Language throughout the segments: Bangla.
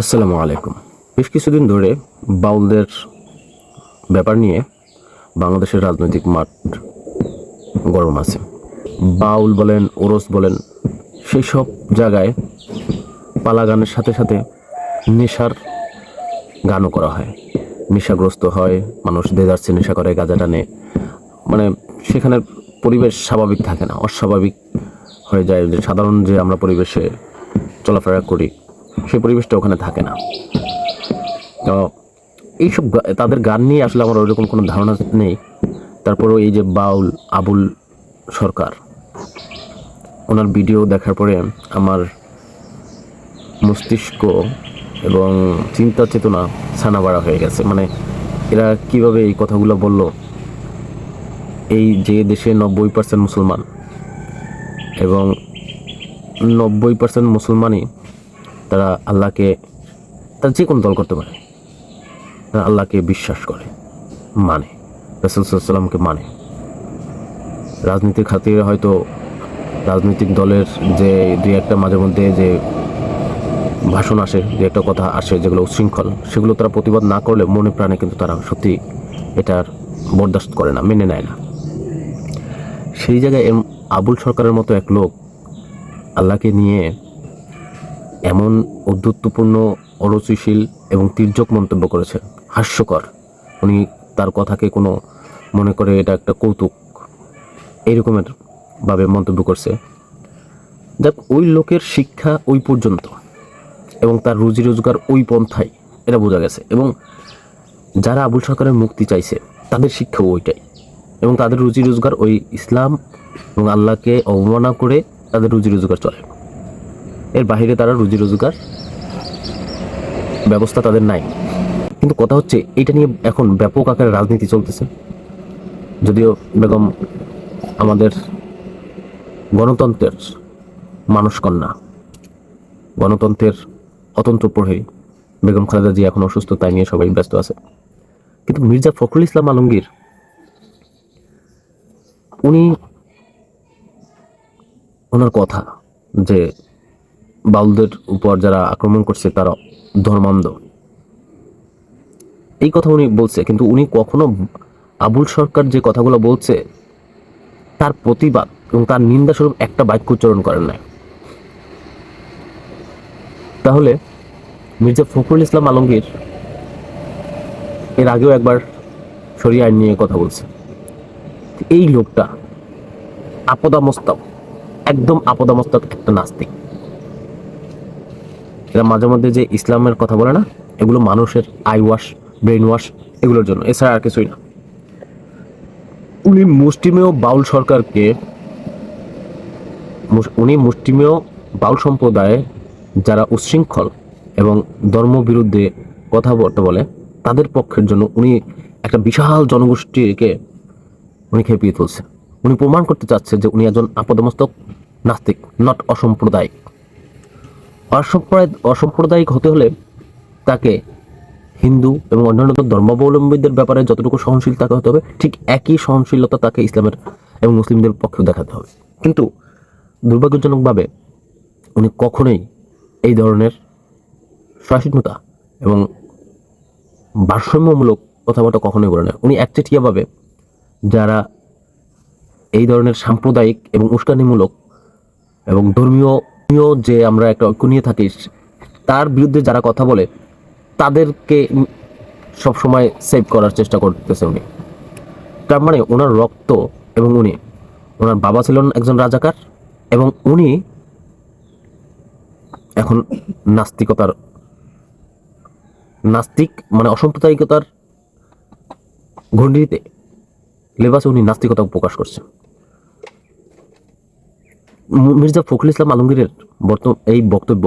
আসসালামু আলাইকুম। বেশ কিছুদিন ধরে বাউলদের ব্যাপার নিয়ে বাংলাদেশের রাজনৈতিক মাঠ গরম আছে। বাউল বলেন, ওরস বলেন সেই সব জায়গায় পালা গানের সাথে সাথে নেশার গানও করা হয়। নেশাগ্রস্ত হয়, মানুষ দেদারসে নেশা করে, গাঁজা টানে। মানে সেখানে পরিবেশ স্বাভাবিক থাকে না, অস্বাভাবিক হয়ে যায়। যে সাধারণ যে আমরা পরিবেশে চলাফেরা করি সেই পরিবেশটা ওখানে থাকে না। তো এইসব তাদের গান নিয়ে আসলে আমার ওইরকম কোনো ধারণা নেই। তারপরেও এই যে বাউল, আবুল সরকার, ওনার ভিডিও দেখার পরে আমার মস্তিষ্ক এবং চিন্তা চেতনা ছানাবাড়া হয়ে গেছে। মানে এরা কীভাবে এই কথাগুলো বলল? এই যে দেশে নব্বই পার্সেন্ট মুসলমান এবং নব্বই পার্সেন্ট মুসলমানই তারা আল্লাহকে, তারা যে কোনো দল করতে পারে। তারা আল্লাহকে বিশ্বাস করে মানে রসুলসাল্লামকে মানে। রাজনীতির খাতিরে হয়তো রাজনৈতিক দলের যে দুই একটা মাঝে মধ্যে যে ভাষণ আসে যে একটা কথা আসে, যেগুলো উচ্ছৃঙ্খল, সেগুলো তারা প্রতিবাদ না করলে মনে প্রাণে কিন্তু তারা সত্যি এটার বরদাস্ত করে না, মেনে নেয় না। সেই জায়গায় আবুল সরকারের মতো এক লোক আল্লাহকে নিয়ে এমন উদ্ধত্তপূর্ণ অরুচিশীল এবং তির্যক মন্তব্য করেছে হাস্যকর। উনি তার কথাকে কোনো মনে করে এটা একটা কৌতুক। এইরকমের ভাবে মন্তব্য করছে। যাক, ওই লোকের শিক্ষা ওই পর্যন্ত এবং তার রুজি রোজগার ওই পন্থায়, এটা বোঝা গেছে। এবং যারা আবুল সরকারের মুক্তি চাইছে, তাদের শিক্ষাও ওইটাই। এবং তাদের রুজি রোজগার ওই ইসলাম এবং আল্লাহকে অবমাননা করে তাদের রুজি রোজগার চলে। এর বাইরে তারা রুজি রোজগার ব্যবস্থা তাদের নাই। কিন্তু কথা হচ্ছে, এটা নিয়ে এখন ব্যাপক আকারে রাজনীতি চলতেছে। যদিও বেগম আমাদের গণতন্ত্রের মানুষ কন্যা গণতন্ত্রের অতন্ত্র প্রহরী বেগম খালেদা জি এখন অসুস্থ, তাই নিয়ে সবাই ব্যস্ত আছে। কিন্তু মির্জা ফখরুল ইসলাম আলমগীর, উনি ওনার কথা যে বাউলদের উপর যারা আক্রমণ করছে, তারা ধর্মান্ধ। এই কথা উনি বলছে, কিন্তু উনি কখনো আবুল সরকার যে কথাগুলো বলছে, তার প্রতিবাদ এবং তার নিন্দা স্বরূপ একটা বাক্য উচ্চারণ করেন নাই। তাহলে মির্জা ফখরুল ইসলাম আলমগীর এর আগেও একবার সরিয়ে আইন নিয়ে কথা বলছে। এই লোকটা আপদামস্তক একদম আপদামস্তক একটা নাস্তিক। এরা মাঝে মধ্যে যে ইসলামের কথা বলে না, এগুলো মানুষের আই ওয়াশ ব্রেন ওয়াশ এগুলোর জন্য। এছাড়া আর কিছুই না। উনি মুষ্টিমেয় বাউল সরকারকে উনি মুষ্টিমেয় বাউল সম্প্রদায়ে যারা উচ্ছৃঙ্খল এবং ধর্ম বিরুদ্ধে কথাবার্তা বলে, তাদের পক্ষের জন্য উনি একটা বিশাল জনগোষ্ঠীকে উনি খেপিয়ে তুলছে। উনি প্রমাণ করতে চাচ্ছে যে উনি একজন আপদমস্তক, নাস্তিক নট অসাম্প্রদায়িক। অসম্প্রদায় অসাম্প্রদায়িক হতে হলে তাকে হিন্দু এবং অন্যান্য ধর্মাবলম্বীদের ব্যাপারে যতটুকু সহনশীল তাকে হতে হবে, ঠিক একই সহনশীলতা তাকে ইসলামের এবং মুসলিমদের পক্ষেও দেখাতে হবে। কিন্তু দুর্ভাগ্যজনকভাবে উনি কখনোই এই ধরনের সহিষ্ণুতা এবং ভারসাম্যমূলক কথাবার্তা কখনোই বলে না। উনি একচেটিয়াভাবে যারা এই ধরনের সাম্প্রদায়িক এবং উস্কানিমূলক এবং ধর্মীয় ধর্মীয় যে আমরা একটা ঐক্য নিয়ে থাকি, তার বিরুদ্ধে যারা কথা বলে, তাদেরকে সবসময় সেভ করার চেষ্টা করতেছে উনি। তার মানে ওনার রক্ত এবং উনি, ওনার বাবা ছিলেন একজন রাজাকার এবং উনি এখন নাস্তিকতার, নাস্তিক মানে অসাম্প্রদায়িকতার ঘণ্ডিতে লেবাসে উনি নাস্তিকতা প্রকাশ করছে মি- মির্জা ফখরুল ইসলাম আলমগীরের বর্তমান এই বক্তব্য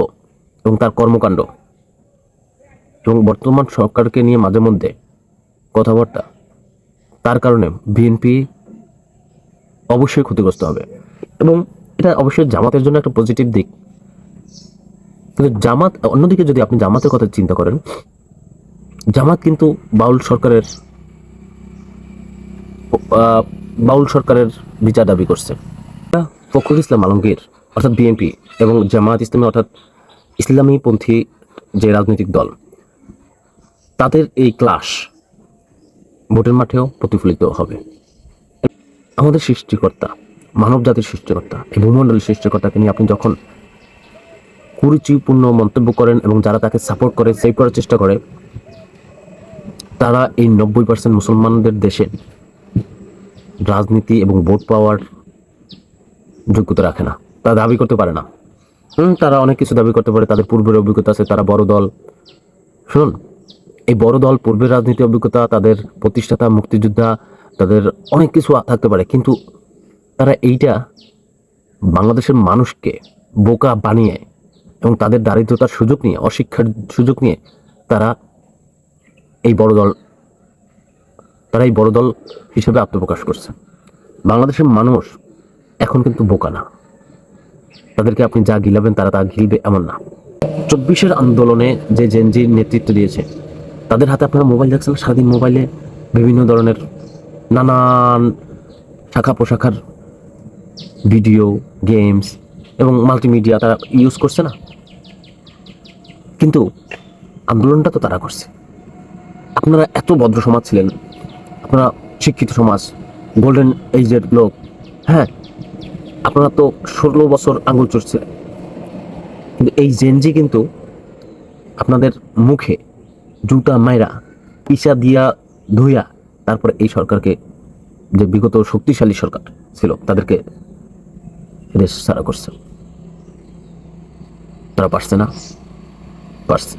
এবং তার কর্মকাণ্ড এবং বর্তমান সরকারকে নিয়ে মাঝে মধ্যে কথাবার্তা, তার কারণে বিএনপি অবশ্যই ক্ষতিগ্রস্ত হবে। এবং এটা অবশ্যই জামাতের জন্য একটা পজিটিভ দিক। কিন্তু জামাত, অন্যদিকে যদি আপনি জামাতের কথা চিন্তা করেন, জামাত কিন্তু বাউল সরকারের বাউল সরকারের বিচার দাবি করছে। ফখরুল ইসলাম আলমগীর, অর্থাৎ বিএনপি এবং জামায়াত ইসলামী, অর্থাৎ ইসলামী পন্থী যে রাজনৈতিক দল, তাদের এই ক্লাস ভোটের মাঠেও প্রতিফলিত হবে। আমাদের সৃষ্টিকর্তা মানব জাতির সৃষ্টিকর্তা, এই ভূমণ্ডলের সৃষ্টিকর্তাকে নিয়ে আপনি যখন কুরুচিপূর্ণ মন্তব্য করেন এবং যারা তাকে সাপোর্ট করে, সেভ করার চেষ্টা করে, তারা এই নব্বই পার্সেন্ট মুসলমানদের দেশে রাজনীতি এবং ভোট পাওয়ার যোগ্যতা রাখে না, তারা দাবি করতে পারে না। হুম, তারা অনেক কিছু দাবি করতে পারে, তাদের পূর্বের অভিজ্ঞতা আছে, তারা বড় দল। শুনুন, এই বড় দল, পূর্বের রাজনীতি অভিজ্ঞতা, তাদের প্রতিষ্ঠাতা, মুক্তিযোদ্ধা, তাদের অনেক কিছু থাকতে পারে, কিন্তু তারা এইটা বাংলাদেশের মানুষকে বোকা বানিয়ে এবং তাদের দারিদ্রতার সুযোগ নিয়ে, অশিক্ষার সুযোগ নিয়ে তারা এই বড় দল, তারা এই বড় দল হিসেবে আত্মপ্রকাশ করছে। বাংলাদেশের মানুষ এখন কিন্তু বোকা না। তাদেরকে আপনি যা গিলাবেন তারা তা গিলবে এমন না। চব্বিশের আন্দোলনে যে জেনজির নেতৃত্ব দিয়েছে, তাদের হাতে আপনারা মোবাইল দেখছেন সারাদিন মোবাইলে বিভিন্ন ধরনের নানান শাখা পোশাখার ভিডিও, গেমস এবং মাল্টিমিডিয়া তারা ইউজ করছে না? কিন্তু আন্দোলনটা তো তারা করছে। আপনারা এত ভদ্র সমাজ ছিলেন, আপনারা শিক্ষিত সমাজ গোল্ডেন এইজের লোক হ্যাঁ? আপনারা তো ষোলো বছর আঙুল চড়ছিলেন কিন্তু এই জেনজি কিন্তু আপনাদের মুখে জুতা মাইরা পিসা দিয়া ধুইয়া তারপরে এই সরকারকে যে বিগত শক্তিশালী সরকার ছিল, তাদেরকে দেশ সারা করছে। তারা পারছে না। পারছে।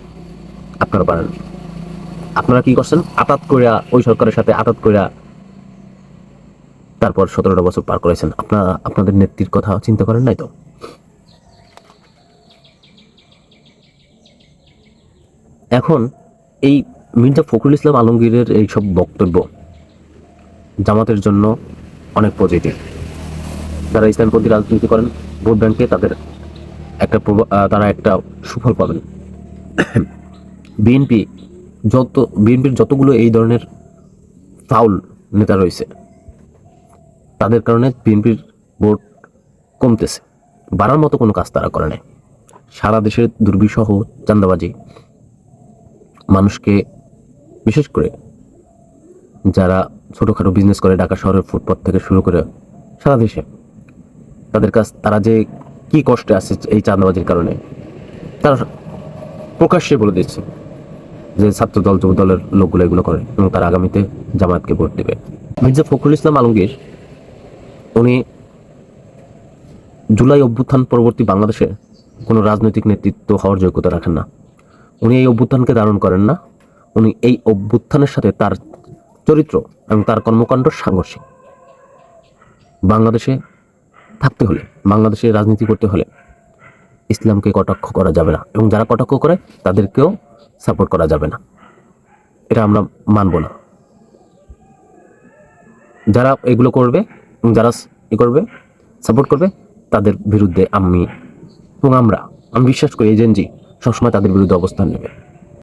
আপনারা পারেন আপনারা কি করছেন? আটাত করিয়া ওই সরকারের সাথে আটাত করিয়া তারপর সতেরোটা বছর পার করেছেন। আপনারা আপনাদের নেত্রীর কথা চিন্তা করেন নাই তো? এখন এই মির্জা ফখরুল ইসলাম আলমগীরের এই সব বক্তব্য জামাতের জন্য অনেক পজিটিভ। যারা ইসলামপন্থী রাজনীতি করেন, ভোট ব্যাংকে তাদের একটা তারা একটা সুফল পাবেন। বিএনপি যত, বিএনপির যতগুলো এই ধরনের ফাউল নেতা রয়েছে তাদের কারণে বিএনপির ভোট কমতেছে। বাড়ার মতো কোনো কাজ তারা করে নাই। সারা দেশের দুর্বিষহ চান্দাবাজি মানুষকে বিশেষ করে যারা ছোটোখাটো বিজনেস করে ঢাকা শহরের ফুটপাথ থেকে শুরু করে সারা দেশে, তাদের কাছ, তারা যে কি কষ্টে আছে এই চাঁদাবাজির কারণে, তারা প্রকাশ্যে বলে দিচ্ছে যে ছাত্র দল, যুব দলের লোকগুলো এগুলো করে এবং তারা আগামীতে জামায়াতকে ভোট দেবে। মির্জা ফখরুল ইসলাম আলমগীর উনি জুলাই অভ্যুত্থান পরবর্তী বাংলাদেশে কোনো রাজনৈতিক নেতৃত্ব হওয়ার যোগ্যতা রাখেন না। উনি এই অভ্যুত্থানকে ধারণ করেন না। উনি এই অভ্যুত্থানের সাথে তার চরিত্র এবং তার কর্মকাণ্ড সাংঘর্ষিক। বাংলাদেশে থাকতে হলে, বাংলাদেশে রাজনীতি করতে হলে ইসলামকে কটাক্ষ করা যাবে না এবং যারা কটাক্ষ করে, তাদেরকেও সাপোর্ট করা যাবে না। এটা আমরা মানব না। যারা এগুলো করবে যারা ই করবে সাপোর্ট করবে, তাদের বিরুদ্ধে আমি এবং আমরা, আমি বিশ্বাস করি এজেন্সি সবসময় তাদের বিরুদ্ধে অবস্থান নেবে।